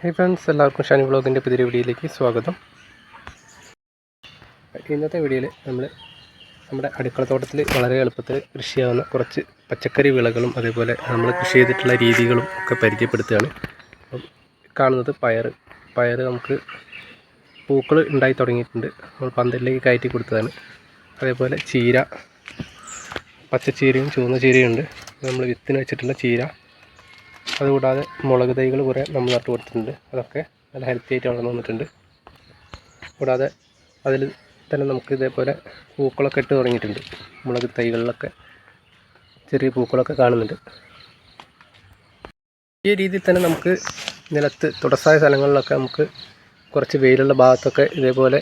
ഹേ friends എല്ലാവർക്കും ഷാനി ബ്ലോഗിന്റെ പുതിയ വീഡിയോയിലേക്ക് സ്വാഗതം. ഇന്നത്തെ വീഡിയോയിൽ നമ്മൾ നമ്മുടെ അടുക്കളത്തോട്ടത്തിൽ വളരെ എളുപ്പത്തിൽ കൃഷിയാവുന്ന കുറച്ച് പച്ചക്കറി വിളകളും അതേപോലെ നമ്മൾ കൃഷി ചെയ്തിട്ടുള്ള രീതികളും ഒക്കെ പരിചയപ്പെടുത്തുകയാണ്. അപ്പം കാണുന്നത് പയർ പയർ നമുക്ക് പൂക്കൾ ഉണ്ടായി തുടങ്ങിയിട്ടുണ്ട്. നമ്മൾ പന്തലിലേക്ക് കയറ്റി കൊടുത്തതാണ്. അതേപോലെ ചീര പച്ചച്ചീരയും ചുവന്ന ചീരയും ഉണ്ട്. നമ്മൾ വിത്തിന് വെച്ചിട്ടുള്ള ചീര. അതുകൂടാതെ മുളക് തൈകൾ കുറേ നമ്മൾ നട്ടു കൊടുത്തിട്ടുണ്ട്. അതൊക്കെ നല്ല ഹെൽത്തി ആയിട്ട് വളർന്നു വന്നിട്ടുണ്ട്. കൂടാതെ അതിൽ തന്നെ നമുക്ക് ഇതേപോലെ പൂക്കളൊക്കെ ഇട്ട് തുടങ്ങിയിട്ടുണ്ട്. മുളക് തൈകളിലൊക്കെ ചെറിയ പൂക്കളൊക്കെ കാണുന്നുണ്ട്. ഈ രീതിയിൽ തന്നെ നമുക്ക് നിലത്ത് തുടസായ സ്ഥലങ്ങളിലൊക്കെ നമുക്ക് കുറച്ച് വെയിലുള്ള ഭാഗത്തൊക്കെ ഇതേപോലെ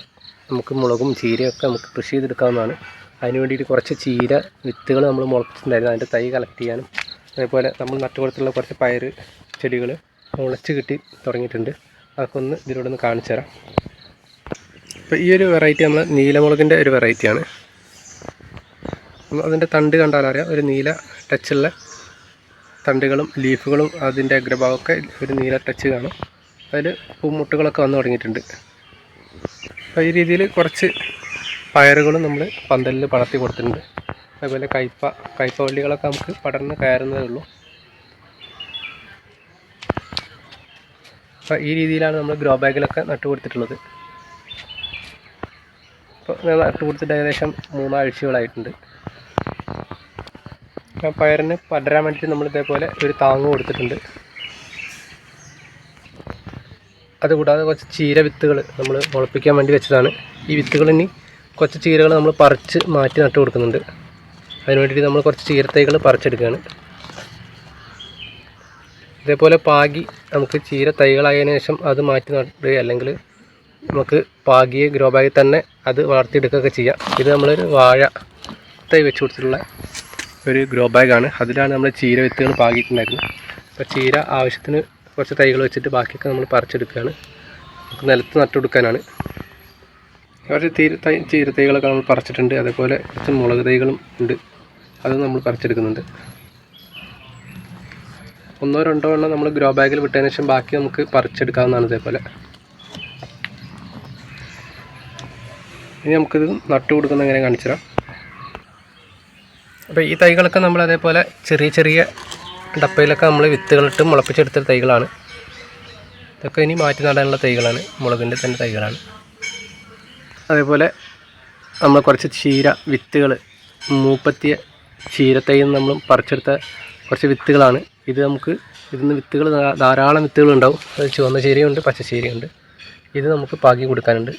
നമുക്ക് മുളകും ചീരയൊക്കെ നമുക്ക് കൃഷി ചെയ്തെടുക്കാവുന്നതാണ്. അതിന് വേണ്ടിയിട്ട് കുറച്ച് ചീര വിത്തുകൾ നമ്മൾ മുളച്ചിട്ടുണ്ടായിരുന്നു. അതിന്റെ തൈ കളക്ട് ചെയ്യാനും അതേപോലെ നമ്മൾ നട്ടുകൊടുത്തുള്ള കുറച്ച് പയർ ചെടികൾ മുളച്ച് കിട്ടി തുടങ്ങിയിട്ടുണ്ട്. അതൊക്കെ ഒന്ന് ഇതിലൂടെ ഒന്ന് കാണിച്ചു തരാം. അപ്പോൾ ഈ ഒരു വെറൈറ്റി നമ്മൾ നീലമുളകിന്റെ ഒരു വെറൈറ്റിയാണ് അതിന്റെ തണ്ട് കണ്ടാലറിയാം ഒരു നീല ടച്ചുള്ള തണ്ടുകളും ലീഫുകളും അതിന്റെ അഗ്രഭാഗമൊക്കെ ഒരു നീല ടച്ച് കാണും. അതിൽ പൂമുട്ടുകളൊക്കെ വന്നു തുടങ്ങിയിട്ടുണ്ട്. അപ്പോൾ ഈ രീതിയിൽ കുറച്ച് പയറുകളും നമ്മൾ പന്തലിൽ പടർത്തി കൊടുത്തിട്ടുണ്ട്. അതുപോലെ കയ്പ കയ്പ വള്ളികളൊക്കെ നമുക്ക് പടർന്ന് കയറുന്നതേ ഉള്ളൂ അപ്പോൾ ഈ രീതിയിലാണ് നമ്മൾ ഗ്രോ ബാഗിലൊക്കെ നട്ടു കൊടുത്തിട്ടുള്ളത്. ഇപ്പോൾ ഞാൻ നട്ടു കൊടുത്തിട്ട് ഏകദേശം മൂന്നാഴ്ചകളായിട്ടുണ്ട്. പയറിന് പടരാൻ വേണ്ടിയിട്ട് നമ്മൾ ഇതേപോലെ ഒരു താങ്ങ് കൊടുത്തിട്ടുണ്ട്. അതുകൂടാതെ കുറച്ച് ചീര വിത്തുകൾ നമ്മൾ മുളപ്പിക്കാൻ വേണ്ടി വെച്ചതാണ്. ഈ വിത്തുകൾ ഇനി കുറച്ച് ചീരകൾ നമ്മൾ പറിച്ച് മാറ്റി നട്ടു കൊടുക്കുന്നുണ്ട്. അതിന് വേണ്ടിയിട്ട് നമ്മൾ കുറച്ച് ചീരത്തൈകൾ പറിച്ചെടുക്കുകയാണ്. ഇതേപോലെ പാകി നമുക്ക് ചീര തൈകളായതിനു ശേഷം അത് മാറ്റി നട്ട് അല്ലെങ്കിൽ നമുക്ക് പാകിയെ ഗ്രോ ബാഗിൽ തന്നെ അത് വളർത്തിയെടുക്കുകയൊക്കെ ചെയ്യാം. ഇത് നമ്മളൊരു വാഴ തൈ വെച്ച് കൊടുത്തിട്ടുള്ള ഒരു ഗ്രോ ബാഗാണ് അതിലാണ് നമ്മൾ ചീര വിത്തുകൾ പാകിയിട്ടുണ്ടായിരുന്നത്. അപ്പോൾ ചീര ആവശ്യത്തിന് കുറച്ച് തൈകൾ വെച്ചിട്ട് ബാക്കിയൊക്കെ നമ്മൾ പറിച്ചെടുക്കുകയാണ്. നമുക്ക് നിലത്ത് നട്ടുകൊടുക്കാനാണ് കുറച്ച് തീര തൈ ചീര തൈകളൊക്കെ നമ്മൾ പറിച്ചിട്ടുണ്ട്. അതേപോലെ കുറച്ച് മുളക് തൈകളും ഉണ്ട്. അത് നമ്മൾ പറിച്ചെടുക്കുന്നുണ്ട് ഒന്നോ രണ്ടോ എണ്ണം നമ്മൾ ഗ്രോ ബാഗിൽ വിട്ടതിന് ശേഷം ബാക്കി നമുക്ക് പറിച്ചെടുക്കാവുന്നതാണ് ഇതേപോലെ. ഇനി നമുക്കിത് നട്ടു കൊടുക്കുന്ന എങ്ങനെ കാണിച്ചു തരാം. അപ്പോൾ ഈ തൈകളൊക്കെ നമ്മൾ അതേപോലെ ചെറിയ ചെറിയ ഡപ്പയിലൊക്കെ നമ്മൾ വിത്തുകളിട്ട് മുളപ്പിച്ചെടുത്ത തൈകളാണ്. ഇതൊക്കെ ഇനി മാറ്റി നടാനുള്ള തൈകളാണ്. മുളകിന്റെ തന്നെ തൈകളാണ്. അതേപോലെ നമ്മൾ കുറച്ച് ചീര വിത്തുകൾ മൂപ്പത്തിയ ചീരത്തൈ നമ്മൾ പറിച്ചെടുത്ത കുറച്ച് വിത്തുകളാണ്. ഇത് നമുക്ക് ഇതിന്ന് വിത്തുകൾ ധാരാളം വിത്തുകൾ ഉണ്ടാവും അത് ചുവന്ന ചീരയുണ്ട് പച്ചച്ചീരയുണ്ട് ഇത് നമുക്ക് പാകി കൊടുക്കാനുണ്ട്.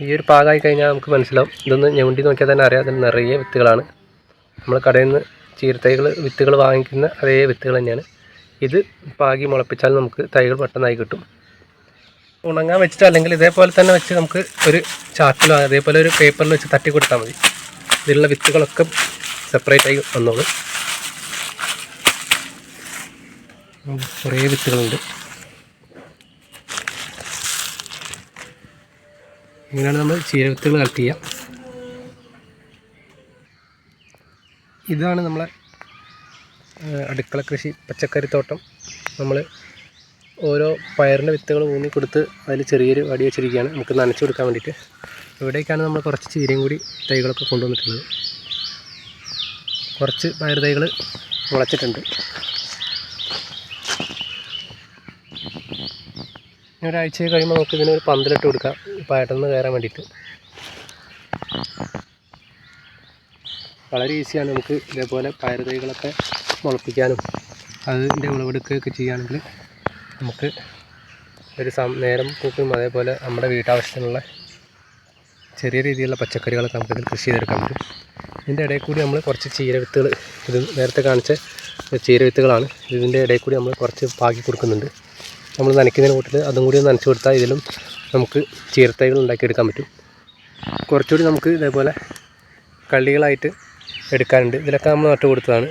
ഈ ഒരു പാകമായി കഴിഞ്ഞാൽ നമുക്ക് മനസ്സിലാവും. ഇതൊന്ന് ഞെണ്ടി നോക്കിയാൽ തന്നെ അറിയാം. അതിൽ നിറയെ വിത്തുകളാണ്. നമ്മൾ കടയിൽ നിന്ന് ചീരത്തൈകൾ വിത്തുകൾ വാങ്ങിക്കുന്ന അതേ വിത്തുകൾ തന്നെയാണ്. ഇത് പാകി മുളപ്പിച്ചാൽ നമുക്ക് തൈകൾ പെട്ടെന്നായി കിട്ടും. ഉണങ്ങാൻ വെച്ചിട്ട് അല്ലെങ്കിൽ ഇതേപോലെ തന്നെ വെച്ച് നമുക്ക് ഒരു ചാക്കിലോ അതേപോലെ ഒരു പേപ്പറിൽ വെച്ച് തട്ടി കൊടുത്താൽ മതി. ഇതിലുള്ള വിത്തുകളൊക്കെ സെപ്പറേറ്റ് ആയി വന്നോളൂ. കുറേ വിത്തുകളുണ്ട്. ഇങ്ങനെയാണ് നമ്മൾ ചീര വിത്തുകൾ കളക്ട് ചെയ്യുക ഇതാണ് നമ്മളെ അടുക്കള കൃഷി പച്ചക്കറി തോട്ടം. നമ്മൾ ഓരോ പയറിന്റെ വിത്തുകൾ ഊന്നി കൊടുത്ത് അതിൽ ചെറിയൊരു വടി വെച്ചിരിക്കുകയാണ്. നമുക്ക് നനച്ചു കൊടുക്കാൻ വേണ്ടിയിട്ട്. ഇവിടേക്കാണ് നമ്മൾ കുറച്ച് ചീരയും കൂടി തൈകളൊക്കെ കൊണ്ടുവന്നിട്ടുള്ളത്. കുറച്ച് പയർ തൈകൾ മുളച്ചിട്ടുണ്ട്. ഒരാഴ്ച കഴിയുമ്പോൾ നമുക്ക് ഇതിനൊരു പന്തലിട്ട് കൊടുക്കാം. പയറ്റന്ന് കയറാൻ വേണ്ടിയിട്ട്. വളരെ ഈസിയാണ് നമുക്ക് ഇതേപോലെ പയർ തൈകളൊക്കെ മുളപ്പിക്കാനും അതിന്റെ വിളവെടുക്കുകയൊക്കെ ചെയ്യുകയാണെങ്കിൽ നമുക്ക് ഒരു സം നേരം കൂട്ടും അതേപോലെ നമ്മുടെ വീട്ടാവശ്യത്തിനുള്ള ചെറിയ രീതിയിലുള്ള പച്ചക്കറികളൊക്കെ നമുക്ക് ഇതിൽ കൃഷി ചെയ്തെടുക്കാൻ പറ്റും. ഇതിന്റെ ഇടയിൽ കൂടി നമ്മൾ കുറച്ച് ചീര വിത്തുകൾ ഇത് നേരത്തെ കാണിച്ച ചീര വിത്തുകളാണ് ഇതിന്റെ ഇടയിൽ കൂടി നമ്മൾ കുറച്ച് പാകി കൊടുക്കുന്നുണ്ട്. നമ്മൾ നനയ്ക്കുന്നതിന് കൂട്ടിൽ അതും കൂടി നനച്ച് കൊടുത്താൽ ഇതിലും നമുക്ക് ചീരത്തൈകൾ ഉണ്ടാക്കിയെടുക്കാൻ പറ്റും. കുറച്ചുകൂടി നമുക്ക് ഇതേപോലെ കള്ളികളായിട്ട് എടുക്കാനുണ്ട്. ഇതിലൊക്കെ നമ്മൾ നട്ടു കൊടുത്തതാണ്.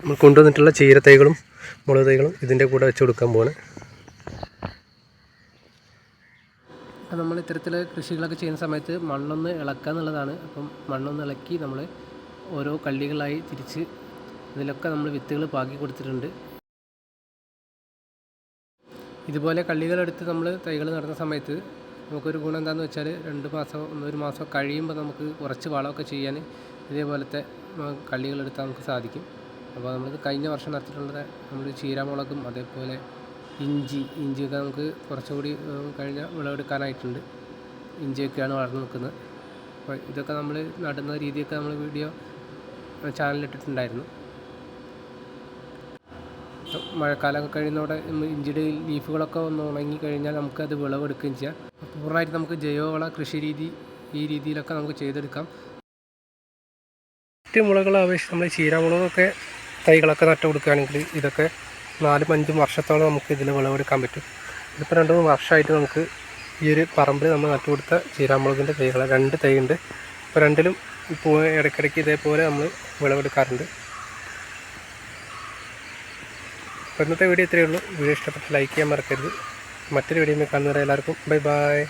നമ്മൾ കൊണ്ടുവന്നിട്ടുള്ള ചീരത്തൈകളും മുളക് തൈകളും ഇതിന്റെ കൂടെ വെച്ച് കൊടുക്കാൻ പോവാണ്. അപ്പം നമ്മൾ ഇത്തരത്തിൽ കൃഷികളൊക്കെ ചെയ്യുന്ന സമയത്ത് മണ്ണൊന്ന് ഇളക്കുക എന്നുള്ളതാണ്. അപ്പം മണ്ണൊന്ന് ഇളക്കി നമ്മൾ ഓരോ കള്ളികളായി തിരിച്ച് ഇതിലൊക്കെ നമ്മൾ വിത്തുകൾ പാകി കൊടുത്തിട്ടുണ്ട്. ഇതുപോലെ കള്ളികളെടുത്ത് നമ്മൾ തൈകൾ നടുന്ന സമയത്ത് നമുക്കൊരു ഗുണം എന്താണെന്ന് വെച്ചാൽ രണ്ട് മാസം ഒരു മാസം കഴിയുമ്പോൾ നമുക്ക് കുറച്ച് വളമൊക്കെ ചെയ്യാൻ ഇതേപോലത്തെ കള്ളികളെടുത്താൽ കള്ളികളെടുത്ത് നമുക്ക് സാധിക്കും. അപ്പോൾ നമ്മൾ കഴിഞ്ഞ വർഷം നടത്തിയിട്ടുള്ളത് നമ്മൾ ചീരാമുളകും അതേപോലെ ഇഞ്ചി ഇഞ്ചിയൊക്കെ നമുക്ക് കുറച്ചുകൂടി കൂടി കഴിഞ്ഞ വിളവെടുക്കാനായിട്ടുണ്ട്. ഇഞ്ചിയൊക്കെയാണ് വളർന്നു നിൽക്കുന്നത്. അപ്പോൾ ഇതൊക്കെ നമ്മൾ നടുന്ന രീതിയൊക്കെ നമ്മൾ വീഡിയോ ചാനലിട്ടിട്ടുണ്ടായിരുന്നു മഴക്കാലമൊക്കെ കഴിയുന്നതോടെ ഇഞ്ചിയുടെ ലീഫുകളൊക്കെ ഒന്ന് ഉണങ്ങി കഴിഞ്ഞാൽ നമുക്കത് വിളവെടുക്കുകയും ചെയ്യാം. പൂർണമായിട്ട് നമുക്ക് ജൈവവള കൃഷി രീതി ഈ രീതിയിലൊക്കെ നമുക്ക് ചെയ്തെടുക്കാം. മറ്റ് മുളകളെ അപേക്ഷിച്ച് നമ്മൾ ചീരാമുളകൊക്കെ തൈകളൊക്കെ നട്ടു കൊടുക്കുകയാണെങ്കിൽ ഇതൊക്കെ നാലും അഞ്ചും വർഷത്തോളം നമുക്ക് ഇതിൽ വിളവെടുക്കാൻ പറ്റും. ഇതിപ്പോൾ രണ്ട് മൂന്ന് വർഷമായിട്ട് നമുക്ക് ഈ ഒരു പറമ്പിൽ നമ്മൾ നട്ടു കൊടുത്ത ചീരാമുളകിന്റെ തൈകൾ രണ്ട് തൈ ഉണ്ട് ഇപ്പോൾ രണ്ടിലും ഇപ്പോൾ ഇടയ്ക്കിടയ്ക്ക് ഇതേപോലെ നമ്മൾ വിളവെടുക്കാറുണ്ട്. അപ്പോൾ ഇന്നത്തെ വീഡിയോ ഇത്രയേ ഉള്ളൂ. വീഡിയോ ഇഷ്ടപ്പെട്ട് ലൈക്ക് ചെയ്യാൻ മറക്കരുത്. മറ്റൊരു വീഡിയോ കാണുന്നവരെ എല്ലാവർക്കും ബൈ ബൈ.